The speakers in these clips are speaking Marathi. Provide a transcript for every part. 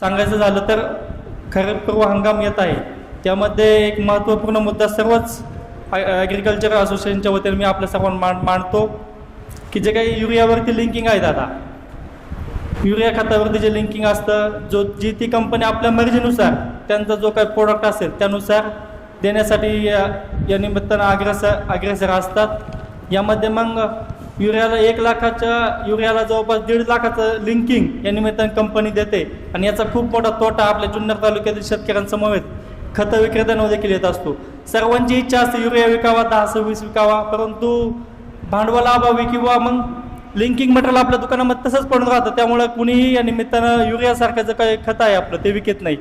सांगायचं झालं तर खरीप पूर्व हंगाम येत आहे. त्यामध्ये एक महत्त्वपूर्ण मुद्दा सर्वच ॲग्रिकल्चर असोसिएशनच्या वतीने मी आपल्या सर्वांना मांड मांडतो की जे काही युरियावरती लिंकिंग आहे दादा युरिया खतावरती जे लिंकिंग असतं जो जी ती कंपनी आपल्या मर्जीनुसार त्यांचा जो काही प्रोडक्ट असेल त्यानुसार देण्यासाठी या या निमित्तानं अग्रेसर अग्रेसर असतात. यामध्ये मग युरियाला एक लाखाच्या युरियाला जवळपास दीड लाखाचं लिंकिंग या निमित्तानं कंपनी देते. आणि याचा खूप मोठा तोटा आपल्या जुन्नर तालुक्यातील शेतकऱ्यांसमवेत खतं विक्रेत्यांवर देखील येत असतो. सर्वांची इच्छा असते युरिया विकावा दहा सव्वीस विकावा परंतु भांडवल अभावी किंवा मग लिंकिंग मटेरियल आपल्या दुकानामध्ये तसंच पडून राहतं. त्यामुळे कुणीही या निमित्तानं युरियासारखं जे काही खत आहे आपलं ते विकत नाही.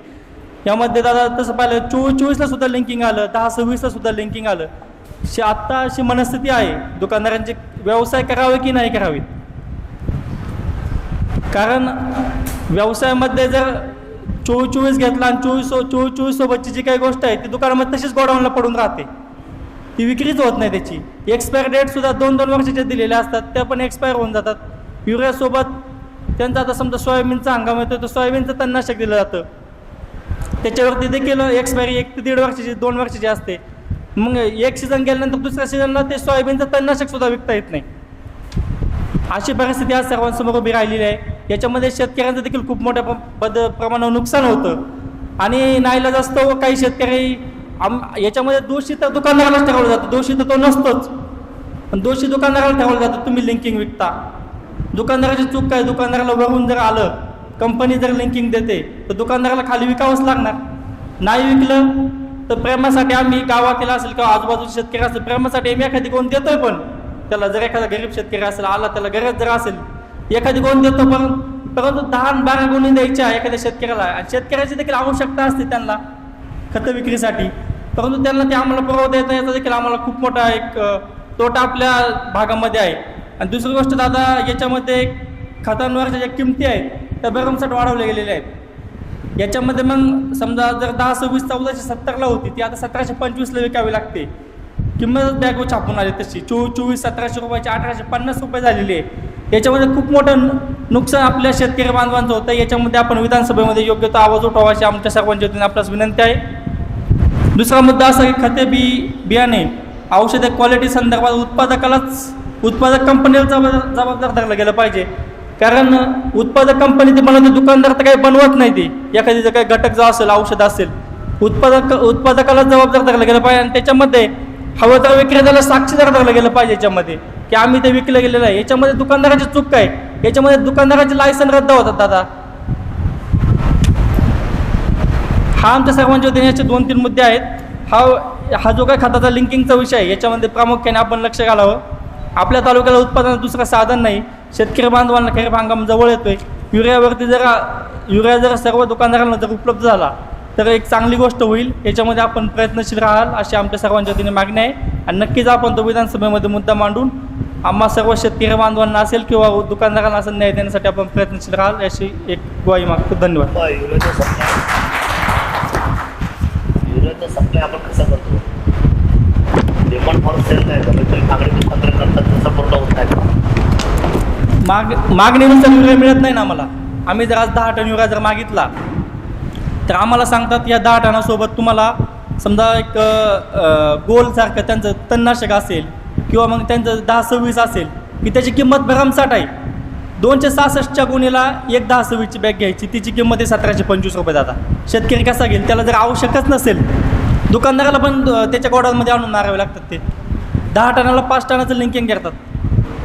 यामध्ये दादा तसं पाहिलं चोवीस चोवीसला सुद्धा लिंकिंग आलं दहा सव्वीसला सुद्धा लिंकिंग आलं. शी आत्ता अशी मनस्थिती आहे दुकानदारांचे व्यवसाय करावे की नाही करावे? कारण व्यवसायामध्ये जर चोवीस चोवीस घेतला आणि चोवीस चोवीस चोवीस सोबतची जी काही गोष्ट आहे ती दुकानामध्ये तशीच गोडाऊनला पडून राहते. ती विक्रीच होत नाही त्याची. एक्सपायर डेटसुद्धा दोन दोन वर्षाच्या दिलेल्या असतात त्या पण एक्सपायर होऊन जातात. युरियासोबत त्यांचा आता समजा सोयाबीनचा हंगाम येतो तर सोयाबीनचं तणनाशक दिलं जातं. त्याच्यावरती देखील एक्सपायरी एक ते दीड वर्षाची दोन वर्षाची असते. मग एक सीझन गेल्यानंतर दुसऱ्या सीझनला ते सोयाबीनचं तणनाशक सुद्धा विकता येत नाही. अशी परिस्थिती आज सर्वांसमोर उभी राहिलेली आहे. याच्यामध्ये शेतकऱ्यांचं देखील खूप मोठ्या पद प्रमाणावर नुकसान होतं. आणि नाहीला जास्त काही शेतकरी आम याच्यामध्ये दोषी तर दुकानदारालाच ठरवलं जातं. दोषी तर तो नसतोच. पण दोषी दुकानदाराला ठरवलं जातं तुम्ही लिंकिंग विकता. दुकानदाराची चूक काय? दुकानदाराला वरून जर आलं कंपनी जर लिंकिंग देते तर दुकानदाराला खाली विकावंच लागणार. नाही विकलं तर प्रेमासाठी आम्ही गावातील असेल किंवा आजूबाजूचे शेतकरी असेल प्रेमासाठी आम्ही एखादी कोण देतोय पण त्याला जर एखादा गरीब शेतकरी असेल आला त्याला गरज जर असेल एखादी कोण देतो पण परंतु दहा बारा गुणी द्यायच्या एखाद्या शेतकऱ्याला आणि शेतकऱ्याची देखील आवश्यकता असते त्यांना खतं विक्रीसाठी. परंतु त्यांना ते आम्हाला पुरवता येतं याचा देखील आम्हाला खूप मोठा एक तोटा आपल्या भागामध्ये आहे. आणि दुसरी गोष्ट दादा याच्यामध्ये खतांवरच्या ज्या किमती आहेत त्या भरमसाठ वाढवल्या गेलेल्या आहेत. याच्यामध्ये मग समजा जर दहा सव्वीस चौदाशे सत्तरला होती ती आता सतराशे पंचवीसला विकावी लागते. किंमत बॅग छापून आली तशी. चोवीस चोवीस सतराशे रुपयाची अठराशे पन्नास रुपये झालेली आहे. याच्यामध्ये खूप मोठं नुकसान आपल्या शेतकरी बांधवांचं होतं. याच्यामध्ये आपण विधानसभेमध्ये योग्य तो आवाज उठवावा अशी आमच्या सर्वांच्या वतीने आपल्यास विनंती आहे. दुसरा मुद्दा असा की खते बी बियाणे औषधे क्वालिटी संदर्भात उत्पादकालाच उत्पादक कंपनीला जबाबदार धरलं गेलं पाहिजे. कारण उत्पादक कंपनी ते बनवते दुकानदार तर काही बनवत नाही ते. एखादी जर काही घटक जो असेल औषध असेल उत्पादक उत्पादकाला जबाबदार धरलं गेलं पाहिजे आणि त्याच्यामध्ये हवं तर विक्रेत्याला साक्षीदार धरलं गेलं पाहिजे याच्यामध्ये. की आम्ही ते विकलं गेलेलं आहे. याच्यामध्ये दुकानदाराची चूक काय? याच्यामध्ये दुकानदाराचे लायसन रद्द होतात दादा. हा आमच्या सर्वांच्या वतीने याचे दोन तीन मुद्दे आहेत. हा हा जो काय खताचा लिंकिंगचा विषय आहे याच्यामध्ये प्रामुख्याने आपण लक्ष घालावं. आपल्या तालुक्याला उत्पादनाचं दुसरं साधन नाही. शेतकरी बांधवांना खरीप हंगाम जवळ येतोय. युरियावरती जर युरिया जर सर्व दुकानदारांना जर उपलब्ध झाला तर एक चांगली गोष्ट होईल. याच्यामध्ये आपण प्रयत्नशील राहाल अशी आमच्या सर्वांच्या वतीने मागणी आहे. आणि नक्कीच आपण तो विधानसभेमध्ये मुद्दा मांडून आम्हा सर्व शेतकरी बांधवांना असेल किंवा दुकानदारांना असेल न्याय देण्यासाठी आपण प्रयत्नशील राहाल अशी एक ग्वाही मागतो. धन्यवाद. युरियाचा सप्लाय. आपण कसा करतो? डिमांड फॉर सेल नाही मागणी करतात तसं पूर्ण होत नाही. माग मागणीनुसार युरिया मिळत नाही ना आम्हाला. आम्ही जर आज दहा टन युरिया जर मागितला तर आम्हाला सांगतात या दहा टनासोबत तुम्हाला समजा एक गोलसारखं त्यांचं तणनाशक असेल किंवा मग त्यांचं दहा सव्वीस असेल की त्याची किंमत भरमसाठ आहे. दोनशे सहासष्टच्या गुणीला एक दहा सव्वीसची बॅग घ्यायची तिची किंमत आहे सतराशे पंचवीस रुपये जाता शेतकरी कसा घेईल? त्याला जर आवश्यकच नसेल दुकानदाराला पण त्याच्या गोडाऊनमध्ये आणून मारावे लागतात ते. दहा टनाला पाच टनाचं लिंकिंग करतात.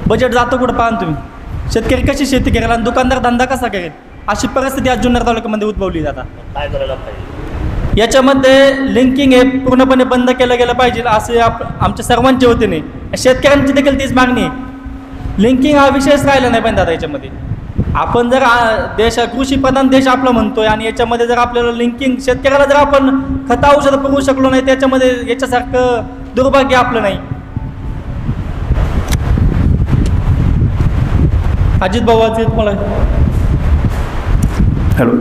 बजेट जातं कुठं पाहा तुम्ही? शेतकरी कशी शेती करेल आणि दुकानदार धंदा कसा करेल अशी परिस्थिती आज जुन्नर तालुक्यामध्ये उद्भवली जातात काय करायला पाहिजे? याच्यामध्ये लिंकिंग हे पूर्णपणे बंद केलं गेलं पाहिजे असे आप आमच्या सर्वांच्या वतीने. शेतकऱ्यांची देखील तीच मागणी आहे. लिंकिंग हा विषयच राहिला नाही पाहिजे दादा याच्यामध्ये. आपण जर देश कृषीप्रधान देश आपला म्हणतोय आणि याच्यामध्ये जर आपल्याला लिंकिंग शेतकऱ्याला जर आपण खत औषधं पुरवू शकलो नाही त्याच्यामध्ये याच्यासारखं दुर्भाग्य आपलं नाही. अजित भाऊ आज मला. हॅलो.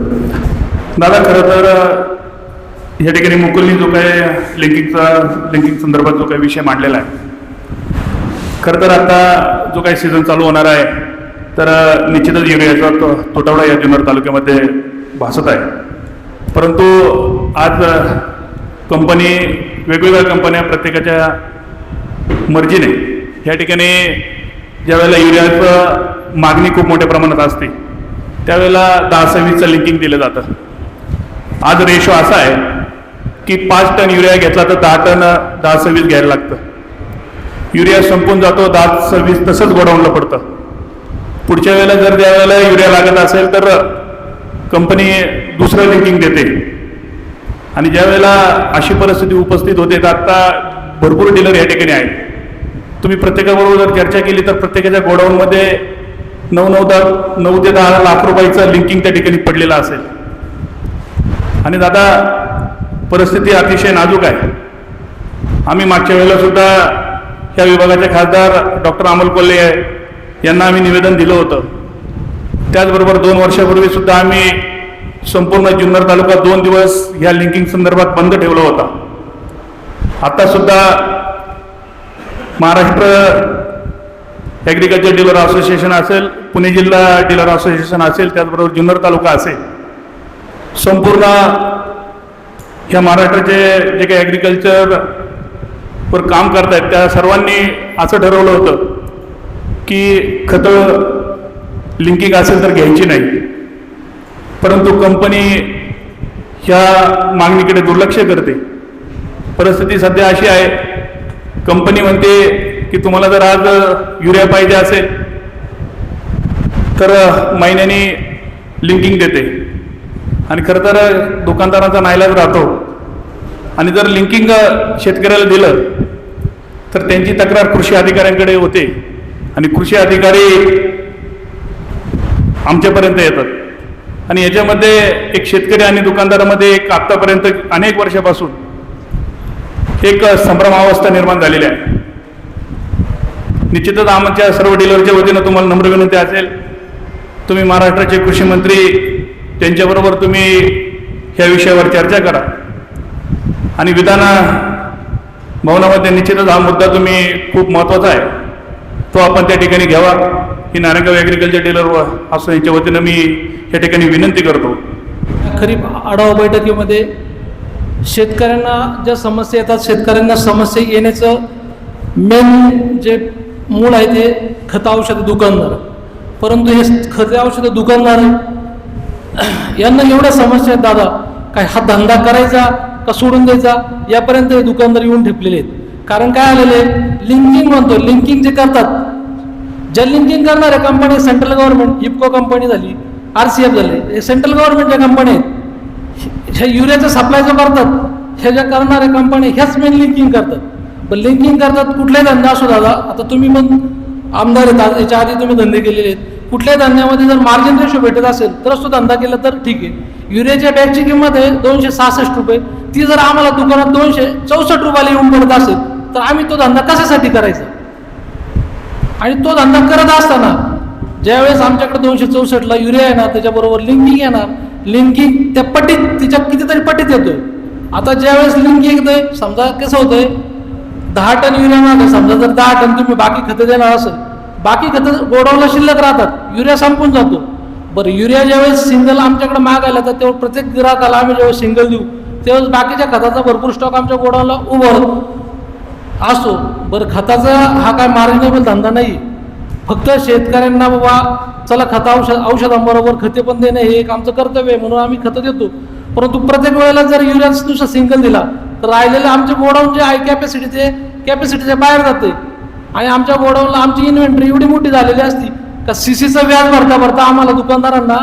दादा खरं तर या ठिकाणी मुकुलनी जो काही लिंकिंगचा लिंकिंग संदर्भात जो काही विषय मांडलेला आहे खरं तर आता जो काही सीझन चालू होणार आहे तर निश्चितच युरियाचा तो तुटवडा या जुन्नर तालुक्यामध्ये भासत आहे. परंतु आज कंपनी वेगवेगळ्या कंपन्या प्रत्येकाच्या मर्जीने ह्या ठिकाणी ज्यावेळेला युरियाचं मागणी खूप मोठ्या प्रमाणात असते. त्यावेळेला दहा सव्वीसचं लिंकिंग दिलं जातं. आज रेशो असा आहे की पाच टन युरिया घेतला तर दहा टन दहा सव्वीस घ्यायला लागतं. युरिया संपून जातो दहा सव्वीस तसंच गोडाऊनला पडतं. पुढच्या वेळेला जर त्या वेळेला युरिया लागत असेल तर कंपनी दुसरं लिंकिंग देते. आणि ज्या वेळेला अशी परिस्थिती उपस्थित होते तर आत्ता भरपूर डीलर या ठिकाणी आहेत. तुम्ही प्रत्येकाबरोबर जर चर्चा केली तर प्रत्येकाच्या गोडाऊनमध्ये नऊ नऊ दहा नऊ ते दहा लाख रुपयाचं लिंकिंग त्या ठिकाणी पडलेलं असेल. आणि दादा परिस्थिती अतिशय नाजूक आहे. आम्ही मागच्या वेळेला सुद्धा ह्या विभागाचे खासदार डॉक्टर अमोल कोल्हे यांना आम्ही निवेदन दिलं होतं. त्याचबरोबर दोन वर्षापूर्वी सुद्धा आम्ही संपूर्ण जुन्नर तालुका दोन दिवस ह्या लिंकिंग संदर्भात बंद ठेवला होता. आता सुद्धा महाराष्ट्र ॲग्रिकल्चर डीलर असोसिएशन असेल पुणे जिल्हा डीलर असोसिएशन असेल त्याचबरोबर जुन्नर तालुका असेल. संपूर्ण ह्या महाराष्ट्राचे जे काही ॲग्रिकल्चरवर वर काम आहेत त्या सर्वांनी असं ठरवलं होतं की खतं लिंकिंग असेल तर घ्यायची नाही. परंतु कंपनी ह्या मागणीकडे दुर्लक्ष करते. परिस्थिती सध्या अशी आहे कंपनी म्हणते की तुम्हाला जर आज युरिया पाहिजे असेल तर महिन्यानी लिंकिंग देते. आणि खरं तर दुकानदारांचा नाईलाज राहतो. आणि जर लिंकिंग शेतकऱ्याला दिलं तर त्यांची तक्रार कृषी अधिकाऱ्यांकडे होते. आणि कृषी अधिकारी आमच्यापर्यंत येतात. आणि याच्यामध्ये एक शेतकरी आणि दुकानदारामध्ये एक आत्तापर्यंत अनेक वर्षापासून एक संभ्रमावस्था निर्माण झालेली आहे. निश्चितच आमच्या सर्व डीलरच्या वतीनं तुम्हाला नम्र विनंती असेल. तुम्ही महाराष्ट्राचे कृषी मंत्री त्यांच्याबरोबर तुम्ही ह्या विषयावर चर्चा करा. आणि विधान भवनामध्ये निश्चितच हा मुद्दा तुम्ही खूप महत्त्वाचा आहे. तो आपण त्या ठिकाणी घ्यावा. ही नारायणगाव ॲग्रिकल्चर डीलर व असं यांच्या वतीनं मी या ठिकाणी विनंती करतो. खरीप आढावा बैठकीमध्ये शेतकऱ्यांना ज्या समस्या येतात शेतकऱ्यांना समस्या येण्याचं मेन जे मूळ आहे ते खत औषध दुकानदार. परंतु हे खते औषध दुकानदार यांना एवढ्या समस्या आहेत दादा काय हा धंदा करायचा का सोडून द्यायचा यापर्यंत हे दुकानदार येऊन ठेपलेले आहेत. कारण काय आलेले लिंकिंग म्हणतो लिंकिंग जे करतात ज्या लिंकिंग करणाऱ्या company central government IFFCO company झाली आर सी एफ झाले हे सेंट्रल गव्हर्नमेंटच्या कंपन्या आहेत ह्या युरियाचा सप्लाय जो करतात ह्या ज्या करणाऱ्या कंपन्या ह्याच मेन लिंकिंग करतात. पण लिंकिंग करतात कुठलाही धंदा असो दादा आता तुम्ही पण आमदार आहेत याच्या आधी तुम्ही धंदे केलेले आहेत. कुठल्याही धंद्यामध्ये जर मार्जिन रेशो भेटत असेल तरच तो धंदा केला तर ठीक आहे. युरियाच्या बॅगची किंमत आहे दोनशे सहासष्ट रुपये. ती जर आम्हाला दुकानात दोनशे चौसष्ट रुपयाला येऊन पडत असेल तर आम्ही तो धंदा कशासाठी करायचा? आणि तो धंदा करत असताना ज्यावेळेस आमच्याकडे दोनशे चौसष्टला युरिया येणार त्याच्याबरोबर लिंकिंग येणार लिंकिंग त्या पटीत तिच्या कितीतरी पटीत येतोय. आता ज्यावेळेस लिंकिंग येतोय समजा कसं होतंय दहा टन युरिया मागं समजा जर दहा टन तुम्ही बाकी खतं देणार असेल बाकी खतं गोडावला शिल्लक राहतात युरिया संपून जातो. बरं युरिया ज्यावेळेस सिंगल आमच्याकडे मागायला तर तेव्हा प्रत्येक ग्राहकाला आम्ही जेव्हा सिंगल देऊ त्यावेळेस बाकीच्या खताचा भरपूर स्टॉक आमच्या गोडावला उभं असतो असो. बरं खताचा हा काय मार्जिनेबल धंदा नाही फक्त शेतकऱ्यांना बाबा चला खता औषध औषधांबरोबर खते पण देणे हे एक आमचं कर्तव्य आहे म्हणून आम्ही खतं देतो. परंतु प्रत्येक वेळेला जर युरिया नुसतं सिंगल दिला तर राहिलेलं आमचे गोडाऊन जे आहे कॅपॅसिटीचे कॅपॅसिटीच्या बाहेर जाते. आणि आमच्या गोडाऊनला आमची इन्व्हेंटरी एवढी मोठी झालेली असती का सी सीचं व्याज भरता भरता आम्हाला दुकानदारांना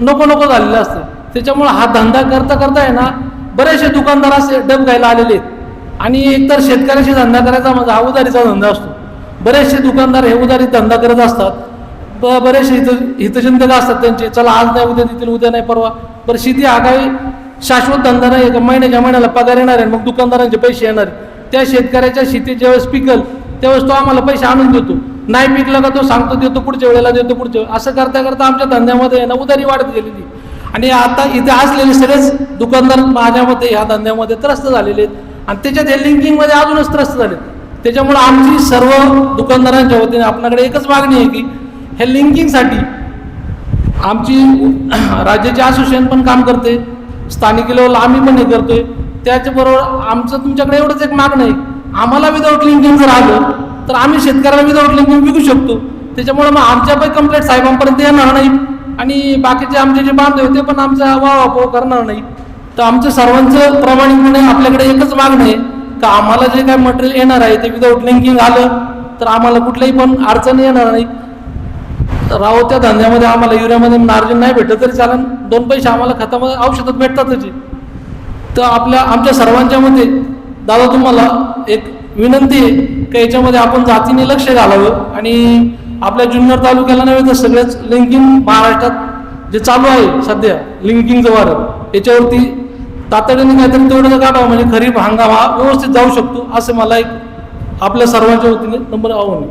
नको नको झालेलं असतं. त्याच्यामुळं हा धंदा करता करता आहे ना बरेचसे दुकानदार असे डब घ्यायला आलेले आहेत. आणि एकतर शेतकऱ्याशी धंदा करायचा म्हणजे हा उधारीचा धंदा असतो. बरेचसे दुकानदार हे उधारीत धंदा करत असतात. ब बरेचसे हित हितचिंतक असतात त्यांचे चला आज नाही उद्या देतील उद्या नाही परवा. बरं शेती हा काही शाश्वत धंदा नाही का महिन्याच्या महिन्याला पगार येणार आहे मग दुकानदारांचे पैसे येणार त्या शेतकऱ्याच्या शेतीत ज्यावेळेस पिकल त्यावेळेस तो आम्हाला पैसे आणून देतो. नाही पिकलं का तो सांगतो देतो पुढच्या वेळेला देतो पुढच्या वेळेला. असं करता करता आमच्या धंद्यामध्ये आहे ना उदारी वाढत गेलेली आणि आता इथे असलेले सगळेच दुकानदार माझ्या मते ह्या धंद्यामध्ये त्रस्त झालेले आहेत. आणि त्याच्यात हे लिंकिंगमध्ये अजूनच त्रस्त झालेत. त्याच्यामुळे आमची सर्व दुकानदारांच्या वतीने आपल्याकडे एकच मागणी आहे की ह्या लिंकिंगसाठी आमची राज्याचे असोसिएशन पण काम करते. स्थानिक लेवलला आम्ही पण हे करतोय. त्याच्याबरोबर आमचं तुमच्याकडे एवढंच एक मागणं आहे. आम्हाला विदाऊट लिंकिंग जर आलं तर आम्ही शेतकऱ्याला विदाऊट लिंकिंग विकू शकतो. त्याच्यामुळे मग आमच्या पण कंप्लेंट साहेबांपर्यंत येणार नाही. आणि बाकीचे आमचे जे बांधव ते पण आमचा वाह करणार नाही. तर आमचं सर्वांचं प्रामाणिकपणे आपल्याकडे एकच मागणं आहे का आम्हाला जे काय मटेरियल येणार आहे ते विदाऊट लिंकिंग आलं तर आम्हाला कुठल्याही पण अडचण येणार नाही. राहो त्या धंद्यामध्ये आम्हाला युरियामध्ये मार्जिन नाही भेटत तरी चालन. दोन पैसे आम्हाला खतामध्ये औषधात भेटतातच तर आपल्या आमच्या सर्वांच्या मते दादा तुम्हाला एक विनंती आहे की याच्यामध्ये आपण जातीने लक्ष घालावं आणि आपल्या जुन्नर तालुक्याला नव्हे तर सगळ्याच लिंकिंग महाराष्ट्रात जे चालू आहे सध्या लिंकिंगचं वारं याच्यावरती तातडीने काहीतरी तेवढं काढावं म्हणजे खरीप हंगाम हा व्यवस्थित जाऊ शकतो असं मला एक आपल्या सर्वांच्या वतीने नंबर आव्हान